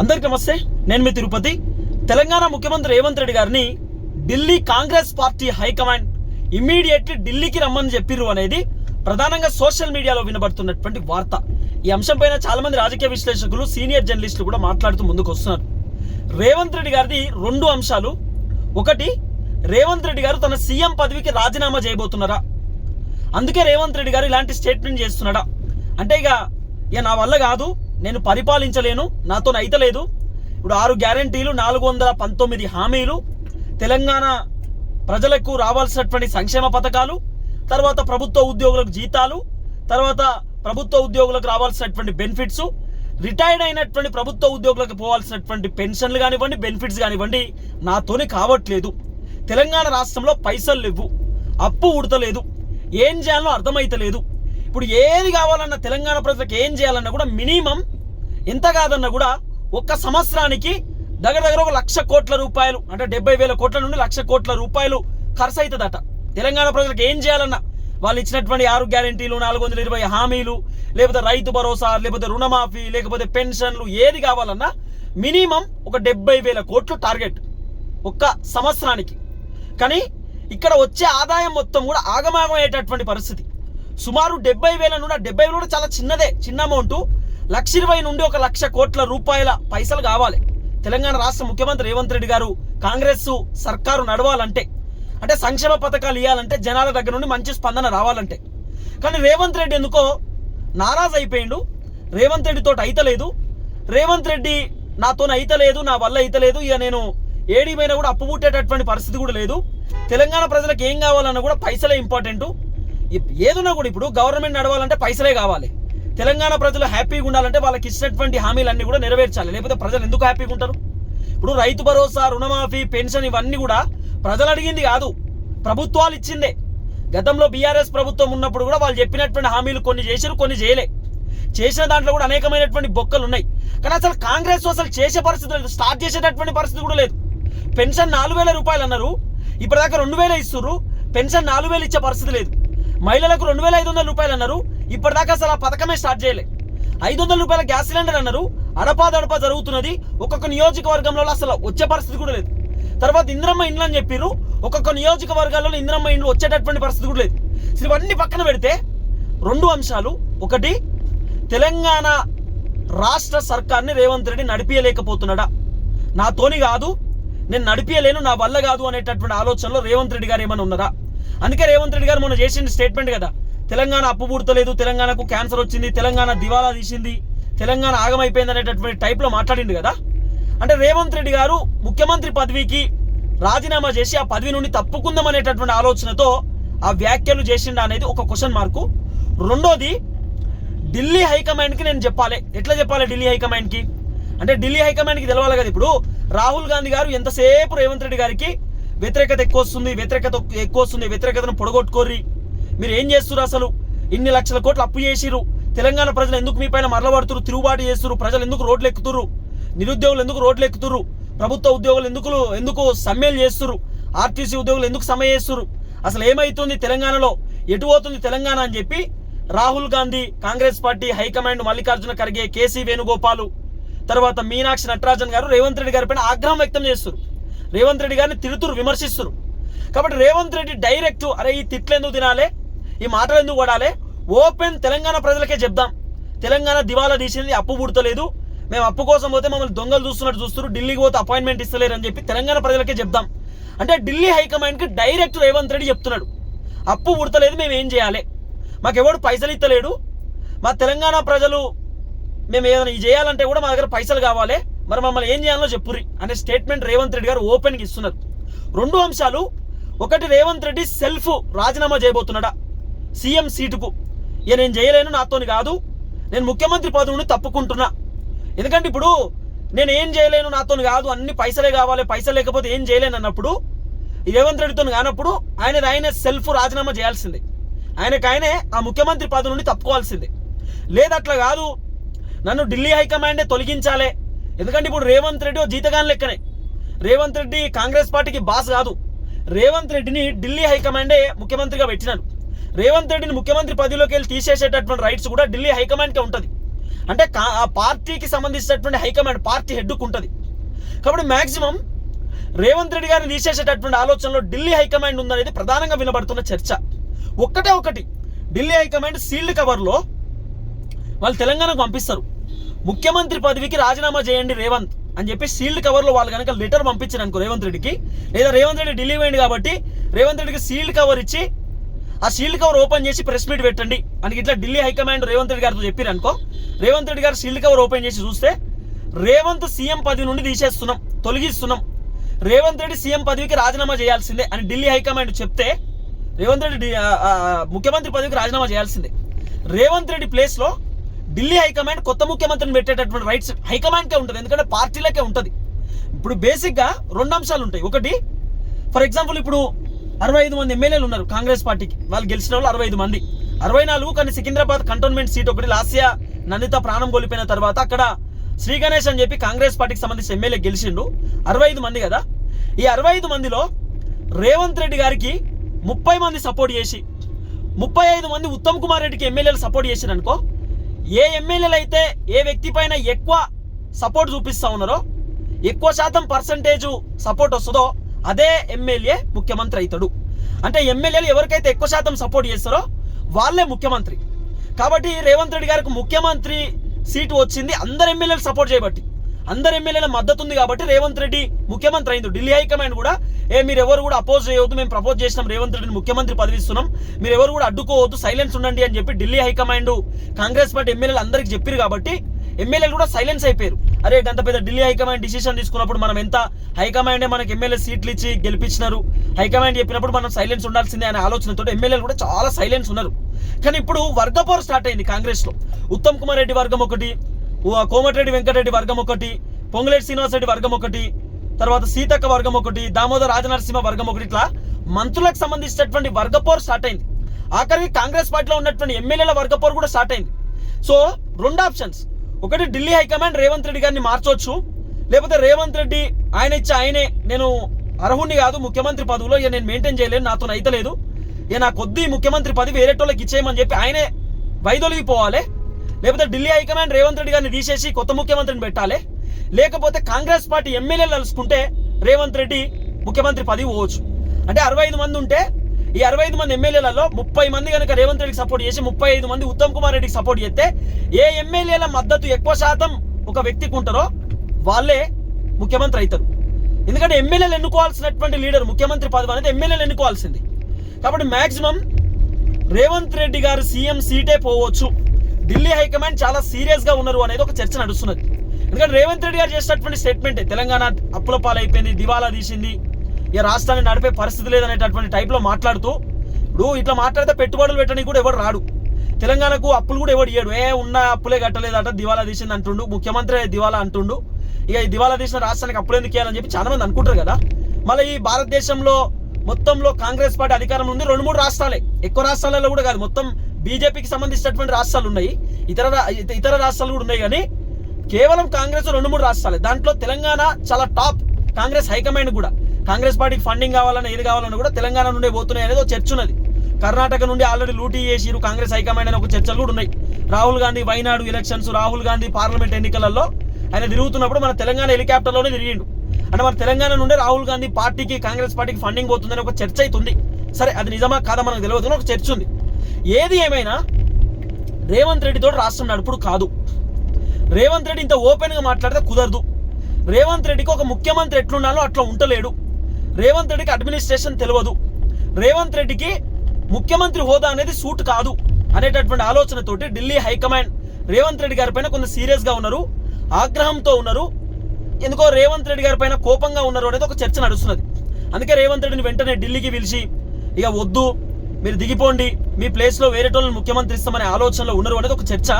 అందరికి నమస్తే నేను మీ తిరుపతి. తెలంగాణ ముఖ్యమంత్రి రేవంత్ రెడ్డి గారిని Delhi Congress party high command immediately ఢిల్లీకి రమ్మని చెప్పిర్రు అనేది ప్రధానంగా సోషల్ మీడియాలో వినబడుతున్నటువంటి వార్త. ఈ అంశం పైన రాజకీయ విశ్లేషకులు సీనియర్ జర్నలిస్టులు కూడా మాట్లాడుతూ ముందుకు వస్తున్నారు రేవంత్ రెడ్డి గారిది రెండు అంశాలు. ఒకటి రేవంత్ రెడ్డి గారు తన సీఎం పదవికి రాజీనామా చేయబోతున్నారా? అందుకే రేవంత్ రెడ్డి గారు ఇలాంటి స్టేట్మెంట్ చేస్తున్నాడా? అంటే ఇక ఇక నా వల్ల కాదు. నేను పరిపాలించలేను నాతో అయితలేదు ఇప్పుడు ఆరు గ్యారంటీలు నాలుగు వందల పంతొమ్మిది హామీలు తెలంగాణ ప్రజలకు రావాల్సినటువంటి సంక్షేమ పథకాలు తర్వాత ప్రభుత్వ ఉద్యోగులకు జీతాలు తర్వాత ప్రభుత్వ ఉద్యోగులకు రావాల్సినటువంటి బెనిఫిట్స్ రిటైర్డ్ అయినటువంటి ప్రభుత్వ ఉద్యోగులకు పోవాల్సినటువంటి పెన్షన్లు కానివ్వండి బెనిఫిట్స్ కానివ్వండి నాతోనే కావట్లేదు. తెలంగాణ రాష్ట్రంలో పైసలు లేవు అప్పు ఉడతలేదు. ఏం చేయాలో అర్థమైతలేదు. ఇప్పుడు ఏది కావాలన్నా తెలంగాణ ప్రజలకు ఏం చేయాలన్నా కూడా మినిమం ఎంత కాదన్నా కూడా ఒక్క సంవత్సరానికి దగ్గర దగ్గర ఒక లక్ష కోట్ల రూపాయలు అంటే డెబ్బై వేల కోట్ల నుండి లక్ష కోట్ల రూపాయలు ఖర్చు అవుతుందట తెలంగాణ ప్రజలకు ఏం చేయాలన్నా? వాళ్ళు ఇచ్చినటువంటి ఆరు గ్యారెంటీలు నాలుగు వందల ఇరవై హామీలు లేకపోతే రైతు భరోసా లేకపోతే రుణమాఫీ లేకపోతే పెన్షన్లు ఏది కావాలన్నా మినిమం ఒక డెబ్బై వేల కోట్లు టార్గెట్ ఒక్క సంవత్సరానికి. కానీ ఇక్కడ వచ్చే ఆదాయం మొత్తం కూడా ఆగమాగం అయ్యేటటువంటి పరిస్థితి. సుమారు డెబ్బై వేల నుండి డెబ్బై వేలు కూడా చాలా చిన్నదే చిన్న అమౌంట్. లక్ష ఇరవై నుండి ఒక లక్ష కోట్ల రూపాయల పైసలు కావాలి. తెలంగాణ రాష్ట్ర ముఖ్యమంత్రి రేవంత్ రెడ్డి గారు కాంగ్రెస్ సర్కారు నడవాలంటే అంటే సంక్షేమ పథకాలు ఇవ్వాలంటే జనాల దగ్గర నుండి మంచి స్పందన రావాలంటే. కానీ రేవంత్ రెడ్డి ఎందుకో నారాజ్ అయిపోయిండు. రేవంత్ రెడ్డి తోటి అయితలేదు. రేవంత్ రెడ్డి నాతో అయితలేదు నా వల్ల అయితలేదు. ఇక నేను ఏడిపోయినా కూడా అప్పు పుట్టేటటువంటి పరిస్థితి కూడా లేదు. తెలంగాణ ప్రజలకు ఏం కావాలన్నా కూడా పైసలే ఇంపార్టెంటు. ఏదున్నా కూడా ఇప్పుడు గవర్నమెంట్ నడవాలంటే పైసలే కావాలి. తెలంగాణ ప్రజలు హ్యాపీగా ఉండాలంటే వాళ్ళకి ఇచ్చినటువంటి హామీలన్నీ కూడా నెరవేర్చాలి. లేకపోతే ప్రజలు ఎందుకు హ్యాపీగా ఉంటారు? ఇప్పుడు రైతు భరోసా రుణమాఫీ పెన్షన్ ఇవన్నీ కూడా ప్రజలు అడిగింది కాదు. ప్రభుత్వాలు ఇచ్చిందే. గతంలో బీఆర్ఎస్ ప్రభుత్వం ఉన్నప్పుడు కూడా వాళ్ళు చెప్పినటువంటి హామీలు కొన్ని చేశారు కొన్ని చేయలే. చేసిన దాంట్లో కూడా అనేకమైనటువంటి బొక్కలు ఉన్నాయి. కానీ అసలు కాంగ్రెస్ అసలు చేసే పరిస్థితి లేదు. స్టార్ట్ చేసేటటువంటి పరిస్థితి కూడా లేదు. పెన్షన్ నాలుగు వేల రూపాయలు అన్నారు. ఇప్పటిదాకా రెండు వేలే ఇస్తున్నారు పెన్షన్ నాలుగు వేలు ఇచ్చే పరిస్థితి లేదు. మహిళలకు రెండు వేల ఐదు వందల రూపాయలు అన్నారు. ఇప్పటిదాకా అసలు ఆ పథకమే స్టార్ట్ చేయలే. ఐదు వందల రూపాయల గ్యాస్ సిలిండర్ అన్నారు. అడపాదడపా జరుగుతున్నది. ఒక్కొక్క నియోజకవర్గంలో అసలు వచ్చే పరిస్థితి కూడా లేదు. తర్వాత ఇంద్రమ్మ ఇండ్లు అని చెప్పారు ఒక్కొక్క నియోజకవర్గాల్లో ఇంద్రమ్మ ఇండ్లు వచ్చేటటువంటి పరిస్థితి కూడా లేదు. అసలు ఇవన్నీ పక్కన పెడితే రెండు అంశాలు. ఒకటి తెలంగాణ రాష్ట్ర సర్కార్ని రేవంత్ రెడ్డి నడిపించలేకపోతున్నాడా నాతోని కాదు. నేను నడిపించలేను నా వల్ల కాదు అనేటటువంటి ఆలోచనలో రేవంత్ రెడ్డి గారు ఏమైనా ఉన్నారా? అందుకే రేవంత్ రెడ్డి గారు మొన్న చేసిన స్టేట్మెంట్ కదా. తెలంగాణ అప్పు పుడతలేదు తెలంగాణకు క్యాన్సర్ వచ్చింది తెలంగాణ దివాలా తీసింది తెలంగాణ ఆగమైపోయింది అనేటటువంటి టైప్లో మాట్లాడింది కదా. అంటే రేవంత్ రెడ్డి గారు ముఖ్యమంత్రి పదవికి రాజీనామా చేసి ఆ పదవి నుండి తప్పుకుందాం అనేటటువంటి ఆలోచనతో ఆ వ్యాఖ్యలు చేసిండా అనేది ఒక క్వశ్చన్ మార్కు రెండోది ఢిల్లీ హైకమాండ్కి నేను చెప్పాలి. ఎట్లా చెప్పాలి ఢిల్లీ హైకమాండ్కి? అంటే ఢిల్లీ హైకమాండ్కి తెలవాలి కదా ఇప్పుడు. రాహుల్ గాంధీ గారు ఎంతసేపు రేవంత్ రెడ్డి గారికి వ్యతిరేకత ఎక్కువ వస్తుంది వ్యతిరేకత ఎక్కువ వస్తుంది వ్యతిరేకతను పొడగొట్టుకోర్రి. మీరు ఏం చేస్తున్నారు అసలు? ఇన్ని లక్షల కోట్లు అప్పు చేసిరు తెలంగాణ ప్రజలు ఎందుకు మీ పైన మరలబడుతురు తిరుగుబాటు చేస్తున్నారు ప్రజలు ఎందుకు రోడ్లు ఎక్కుతురు నిరుద్యోగులు ఎందుకు రోడ్లు ఎక్కుతురు ప్రభుత్వ ఉద్యోగులు ఎందుకు ఎందుకు సమ్మెలు చేస్తురు ఆర్టీసీ ఉద్యోగులు ఎందుకు సమ్మె చేస్తురు అసలు ఏమైతుంది తెలంగాణలో? ఎటు పోతుంది తెలంగాణ అని చెప్పి Rahul Gandhi Congress party high command Mallikarjuna Kharge K C Venugopal తర్వాత మీనాక్షి నటరాజన్ గారు రేవంత్ రెడ్డి గారి పైన ఆగ్రహం వ్యక్తం చేస్తున్నారు రేవంత్ రెడ్డి గారిని తిడుతురు విమర్శిస్తురు. కాబట్టి రేవంత్ రెడ్డి డైరెక్ట్ అరే ఈ తిట్లు ఎందుకు తినాలే? ఈ మాటలు ఎందుకు పడాలి ఓపెన్ తెలంగాణ ప్రజలకే చెప్దాం. తెలంగాణ దివాలా తీసింది అప్పు పుడతలేదు. మేము అప్పు కోసం పోతే మమ్మల్ని దొంగలు చూస్తున్నట్టు చూస్తారు ఢిల్లీకి పోతే అపాయింట్మెంట్ ఇస్తలేరు అని చెప్పి తెలంగాణ ప్రజలకే చెప్దాం. అంటే ఢిల్లీ హైకమాండ్కి డైరెక్ట్ రేవంత్ రెడ్డి చెప్తున్నాడు. అప్పు పుడతలేదు మేము ఏం చేయాలి? మాకెవడు పైసలు ఇస్తలేడు మా తెలంగాణ ప్రజలు మేము ఏదైనా ఇది చేయాలంటే కూడా మా దగ్గర పైసలు కావాలి? మరి మమ్మల్ని ఏం చేయాలో చెప్పురి అనే స్టేట్మెంట్ రేవంత్ రెడ్డి గారు ఓపెన్గా ఇస్తున్నారు. రెండు అంశాలు. ఒకటి రేవంత్ రెడ్డి సెల్ఫ్ రాజీనామా చేయబోతున్నాడా? సీఎం సీటుకు. ఇక నేను చేయలేను నాతోని కాదు. నేను ముఖ్యమంత్రి పదవి నుండి తప్పుకుంటున్నా. ఎందుకంటే ఇప్పుడు నేను ఏం చేయలేను నాతోని కాదు అన్ని పైసలే కావాలి పైసలు లేకపోతే ఏం చేయలేను అన్నప్పుడు రేవంత్ రెడ్డితో కానప్పుడు ఆయన ఆయన సెల్ఫ్ రాజీనామా చేయాల్సిందే. ఆయనకు ఆయనే ఆ ముఖ్యమంత్రి పదవి నుండి తప్పుకోవాల్సిందే. లేదట్లా కాదు. నన్ను ఢిల్లీ హైకమాండే తొలగించాలే. ఎందుకంటే ఇప్పుడు రేవంత్ రెడ్డి జీతగాన్ లెక్కనే. రేవంత్ రెడ్డి కాంగ్రెస్ పార్టీకి బాస్ కాదు. రేవంత్ రెడ్డిని ఢిల్లీ హైకమాండే ముఖ్యమంత్రిగా పెట్టినారు రేవంత్ రెడ్డిని ముఖ్యమంత్రి పదవిలోకి వెళ్ళి తీసేసేటటువంటి రైట్స్ కూడా ఢిల్లీ హైకమాండ్కే ఉంటుంది. అంటే ఆ పార్టీకి సంబంధించినటువంటి హైకమాండ్ పార్టీ హెడ్కు ఉంటుంది. కాబట్టి మ్యాక్సిమం రేవంత్ రెడ్డి గారిని తీసేసేటటువంటి ఆలోచనలో ఢిల్లీ హైకమాండ్ ఉందనేది ప్రధానంగా వినబడుతున్న చర్చ. ఒక్కటే ఒకటి ఢిల్లీ హైకమాండ్ సీల్డ్ కవర్లో వాళ్ళు తెలంగాణకు పంపిస్తారు. ముఖ్యమంత్రి పదవికి రాజీనామా చేయండి రేవంత్ అని చెప్పి సీల్డ్ కవర్లో వాళ్ళు కనుక లెటర్ పంపించారు అనుకో రేవంత్ రెడ్డికి. లేదా రేవంత్ రెడ్డి ఢిల్లీ పోయింది కాబట్టి రేవంత్ రెడ్డికి సీల్డ్ కవర్ ఇచ్చి ఆ సీల్డ్ కవర్ ఓపెన్ చేసి ప్రెస్ మీట్ పెట్టండి అని ఇట్లా ఢిల్లీ హైకమాండ్ రేవంత్ రెడ్డి గారితో చెప్పారు అనుకో. రేవంత్ రెడ్డి గారు సీల్డ్ కవర్ ఓపెన్ చేసి చూస్తే రేవంత్ సీఎం పదవి నుండి తీసేస్తున్నాం తొలగిస్తున్నాం. రేవంత్ రెడ్డి సీఎం పదవికి రాజీనామా చేయాల్సిందే అని ఢిల్లీ హైకమాండ్ చెప్తే రేవంత్ రెడ్డి ముఖ్యమంత్రి పదవికి రాజీనామా చేయాల్సిందే. రేవంత్ రెడ్డి ప్లేస్లో ఢిల్లీ హైకమాండ్ కొత్త ముఖ్యమంత్రిని పెట్టేటటువంటి రైట్స్ హైకమాండ్కే ఉంటుంది. ఎందుకంటే పార్టీలకే ఉంటుంది. ఇప్పుడు బేసిక్గా రెండు అంశాలు ఉంటాయి. ఒకటి ఫర్ ఎగ్జాంపుల్ ఇప్పుడు అరవై ఐదు మంది ఎమ్మెల్యేలు ఉన్నారు కాంగ్రెస్ పార్టీకి. వాళ్ళు గెలిచిన వాళ్ళు అరవై ఐదు మంది. అరవై నాలుగు కానీ సికింద్రాబాద్ కంటోన్మెంట్ సీట్ ఒకటి లాస్య నందిత ప్రాణం కోల్పోయిన తర్వాత అక్కడ శ్రీ గణేష్ అని చెప్పి కాంగ్రెస్ పార్టీకి సంబంధించి ఎమ్మెల్యే గెలిచిండు. అరవై ఐదు మంది కదా. ఈ అరవై ఐదు మందిలో రేవంత్ రెడ్డి గారికి ముప్పై మంది సపోర్ట్ చేసి ముప్పై ఐదు మంది ఉత్తమ్ కుమార్ రెడ్డికి ఎమ్మెల్యేలు సపోర్ట్ చేశారు అనుకో ఏ ఎమ్మెల్యేలు అయితే ఏ వ్యక్తి పైన ఎక్కువ సపోర్ట్ చూపిస్తూ ఉన్నారో ఎక్కువ శాతం పర్సంటేజ్ సపోర్ట్ వస్తుందో అదే ఎమ్మెల్యే ముఖ్యమంత్రి అవుతాడు. అంటే ఎమ్మెల్యేలు ఎవరికైతే ఎక్కువ శాతం సపోర్ట్ చేస్తారో వాళ్ళే ముఖ్యమంత్రి. కాబట్టి రేవంత్ రెడ్డి గారికి ముఖ్యమంత్రి సీటు వచ్చింది అందరు ఎమ్మెల్యేలు సపోర్ట్ చేయబట్టి. అందరు ఎమ్మెల్యేల మద్దతు ఉంది కాబట్టి రేవంత్ రెడ్డి ముఖ్యమంత్రి అయింది ఢిల్లీ హైకమాండ్ కూడా ఏ మీరు ఎవరు కూడా అపోజ్ చేయవద్దు మేము ప్రపోజ్ చేసినాం రేవంత్ రెడ్డిని ముఖ్యమంత్రి పదవిస్తున్నాం. మీరు ఎవరు కూడా అడ్డుకోవద్దు సైలెన్స్ ఉండండి అని చెప్పి ఢిల్లీ హైకమాండ్ కాంగ్రెస్ పార్టీ ఎమ్మెల్యేలు అందరికి చెప్పారు కాబట్టి ఎమ్మెల్యేలు కూడా సైలెన్స్ అయిపోయారు. అరే అంత పెద్ద ఢిల్లీ హైకమాండ్ డిసిషన్ తీసుకున్నప్పుడు మనం ఎంత హైకమాండే మనకి ఎమ్మెల్యే సీట్లు ఇచ్చి గెలిపించినారు? హైకమాండ్ చెప్పినప్పుడు మనం సైలెన్స్ ఉండాల్సిందే అనే ఆలోచనతో ఎమ్మెల్యేలు కూడా చాలా సైలెన్స్ ఉన్నారు. కానీ ఇప్పుడు వర్గపోరు స్టార్ట్ అయింది కాంగ్రెస్లో. ఉత్తమ్ కుమార్ రెడ్డి వర్గం ఒకటి కోమటిరెడ్డి వెంకటరెడ్డి వర్గం ఒకటి పొంగులేటి శ్రీనివాసరెడ్డి వర్గం ఒకటి తర్వాత సీతక్క వర్గం ఒకటి దామోదర్ రాజనరసింహ వర్గం ఒకటి. ఇట్లా మంత్రులకు సంబంధించినటువంటి వర్గపోరు స్టార్ట్ అయింది. ఆఖరికి కాంగ్రెస్ పార్టీలో ఉన్నటువంటి ఎమ్మెల్యేల వర్గపోరు కూడా స్టార్ట్ అయింది. సో రెండు ఆప్షన్స్ ఒకటి ఢిల్లీ హైకమాండ్ రేవంత్ రెడ్డి గారిని మార్చవచ్చు లేకపోతే రేవంత్ రెడ్డి ఆయన ఇచ్చి ఆయనే. నేను అర్హుణ్ణి కాదు ముఖ్యమంత్రి పదవిలో ఇక నేను మెయింటైన్ చేయలేను నాతో అయితలేదు ఇక నా కొద్ది ముఖ్యమంత్రి పదవి వేరేటోళ్ళకి ఇచ్చేయమని చెప్పి ఆయనే వైదొలిగిపోవాలి. లేకపోతే ఢిల్లీ హైకమాండ్ రేవంత్ రెడ్డి గారిని తీసేసి కొత్త ముఖ్యమంత్రిని పెట్టాలి. లేకపోతే కాంగ్రెస్ పార్టీ ఎమ్మెల్యేలు కలుసుకుంటే రేవంత్ రెడ్డి ముఖ్యమంత్రి పదవి పోవచ్చు. అంటే అరవై ఐదు మంది ఉంటే ఈ అరవై ఐదు మంది ఎమ్మెల్యేలలో ముప్పై మంది కనుక రేవంత్ రెడ్డికి సపోర్ట్ చేసి ముప్పై ఐదు మంది ఉత్తమ్ కుమార్ రెడ్డికి సపోర్ట్ చేస్తే ఏ ఎమ్మెల్యేల మద్దతు ఎక్కువ శాతం ఒక వ్యక్తికి ఉంటారో వాళ్ళే ముఖ్యమంత్రి అవుతారు. ఎందుకంటే ఎమ్మెల్యేలు ఎన్నుకోవాల్సినటువంటి లీడర్ ముఖ్యమంత్రి పదవి అనేది ఎమ్మెల్యేలు ఎన్నుకోవాల్సింది. కాబట్టి మ్యాక్సిమం రేవంత్ రెడ్డి గారు సీఎం సీటే పోవచ్చు. ఢిల్లీ హైకమాండ్ చాలా సీరియస్గా ఉన్నారు అనేది ఒక చర్చ నడుస్తున్నది. ఎందుకంటే రేవంత్ రెడ్డి గారు చేసినటువంటి స్టేట్మెంట్ తెలంగాణ అప్పుల పాలైపోయింది దివాలా తీసింది ఇక రాష్ట్రాన్ని నడిపే పరిస్థితి లేదనేటటువంటి టైప్లో మాట్లాడుతూ ఇప్పుడు ఇట్లా మాట్లాడితే పెట్టుబడులు పెట్టడానికి కూడా ఎవడు రాడు. తెలంగాణకు అప్పులు కూడా ఎవడు ఇయ్యాడు. ఏ ఉన్న అప్పులే కట్టలేదట దివాలా తీసింది అంటుండు ముఖ్యమంత్రి దివాలా అంటుండు. ఇక ఈ దివాలా తీసిన రాష్ట్రానికి అప్పులు ఎందుకు చేయాలని చెప్పి చాలా మంది అనుకుంటారు కదా. మళ్ళీ ఈ భారతదేశంలో మొత్తంలో కాంగ్రెస్ పార్టీ అధికారం ఉంది రెండు మూడు రాష్ట్రాలే. ఎక్కువ రాష్ట్రాలలో కూడా కాదు మొత్తం బీజేపీకి సంబంధించినటువంటి రాష్ట్రాలు ఉన్నాయి. ఇతర ఇతర రాష్ట్రాలు కూడా ఉన్నాయి కానీ కేవలం కాంగ్రెస్ రెండు మూడు రాష్ట్రాలే. దాంట్లో తెలంగాణ చాలా టాప్ కాంగ్రెస్ హైకమాండ్ కూడా. కాంగ్రెస్ పార్టీకి ఫండింగ్ కావాలన్నా ఏది కావాలన్నా కూడా తెలంగాణ నుండే పోతున్నాయి అనేది ఒక చర్చ ఉన్నది. కర్ణాటక నుండి ఆల్రెడీ లూటీ చేసిరు కాంగ్రెస్ హైకమాండ్ అనే ఒక చర్చలు కూడా ఉన్నాయి. రాహుల్ గాంధీ వైనాడు ఎలక్షన్స్ రాహుల్ గాంధీ పార్లమెంట్ ఎన్నికలలో ఆయన తిరుగుతున్నప్పుడు మన తెలంగాణ హెలికాప్టర్లోనే తిరిగిండు. అంటే మన తెలంగాణ నుండే రాహుల్ గాంధీ పార్టీకి కాంగ్రెస్ పార్టీకి ఫండింగ్ పోతుందని ఒక చర్చ అవుతుంది సరే అది నిజమా కాదా మనకు తెలియదు ఒక చర్చ ఉంది. ఏది ఏమైనా రేవంత్ రెడ్డితో రాష్ట్రం నడుపుడు కాదు. రేవంత్ రెడ్డి ఇంత ఓపెన్గా మాట్లాడితే కుదరదు. రేవంత్ రెడ్డికి ఒక ముఖ్యమంత్రి ఎట్లుండాలో అట్లా ఉంటలేడు. రేవంత్ రెడ్డికి అడ్మినిస్ట్రేషన్ తెలియదు. రేవంత్ రెడ్డికి ముఖ్యమంత్రి హోదా అనేది సూట్ కాదు అనేటటువంటి ఆలోచనతోటి ఢిల్లీ హైకమాండ్ రేవంత్ రెడ్డి గారి పైన కొంత సీరియస్గా ఉన్నారు ఆగ్రహంతో ఉన్నారు. ఎందుకో రేవంత్ రెడ్డి గారి పైన కోపంగా ఉన్నారు అనేది ఒక చర్చ నడుస్తున్నది. అందుకే రేవంత్ రెడ్డిని వెంటనే ఢిల్లీకి పిలిచి ఇక వద్దు మీరు దిగిపోండి. మీ ప్లేస్లో వేరేటోళ్ళని ముఖ్యమంత్రి ఇస్తామనే ఆలోచనలో ఉన్నారు అనేది ఒక చర్చ.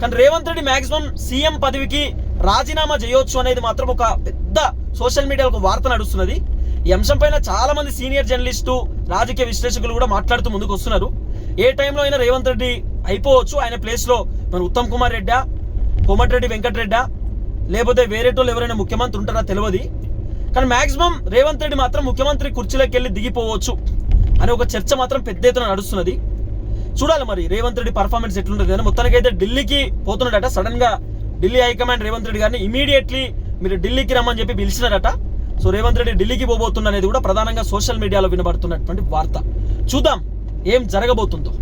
కానీ రేవంత్ రెడ్డి మాక్సిమం సీఎం పదవికి రాజీనామా చేయొచ్చు అనేది మాత్రం ఒక పెద్ద సోషల్ మీడియాలో ఒక వార్త నడుస్తున్నది. ఈ అంశం పైన చాలా మంది సీనియర్ జర్నలిస్టు రాజకీయ విశ్లేషకులు కూడా మాట్లాడుతూ ముందుకు వస్తున్నారు. ఏ టైంలో అయినా రేవంత్ రెడ్డి అయిపోవచ్చు ఆయన ప్లేస్లో. మన ఉత్తమ్ కుమార్ రెడ్డా కోమటిరెడ్డి వెంకటరెడ్డా లేకపోతే వేరేటోళ్ళు ఎవరైనా ముఖ్యమంత్రి ఉంటారా తెలియదు కానీ మాక్సిమం రేవంత్ రెడ్డి మాత్రం ముఖ్యమంత్రి కుర్చీలోకి వెళ్ళి దిగిపోవచ్చు. అనే ఒక చర్చ మాత్రం పెద్ద ఎత్తున నడుస్తున్నది. చూడాలి మరి రేవంత్ రెడ్డి పర్ఫార్మెన్స్ ఎట్లుంటుంది అని. మొత్తానికైతే ఢిల్లీకి పోతున్నాడట. సడన్గా ఢిల్లీ హైకమాండ్ రేవంత్ రెడ్డి గారిని ఇమీడియట్లీ మీరు ఢిల్లీకి రమ్మని చెప్పి పిలిచినారట. సో రేవంత్ రెడ్డి ఢిల్లీకి పోబోతున్న అనేది కూడా ప్రధానంగా సోషల్ మీడియాలో వినబడుతున్నటువంటి వార్త. చూద్దాం ఏం జరగబోతుందో.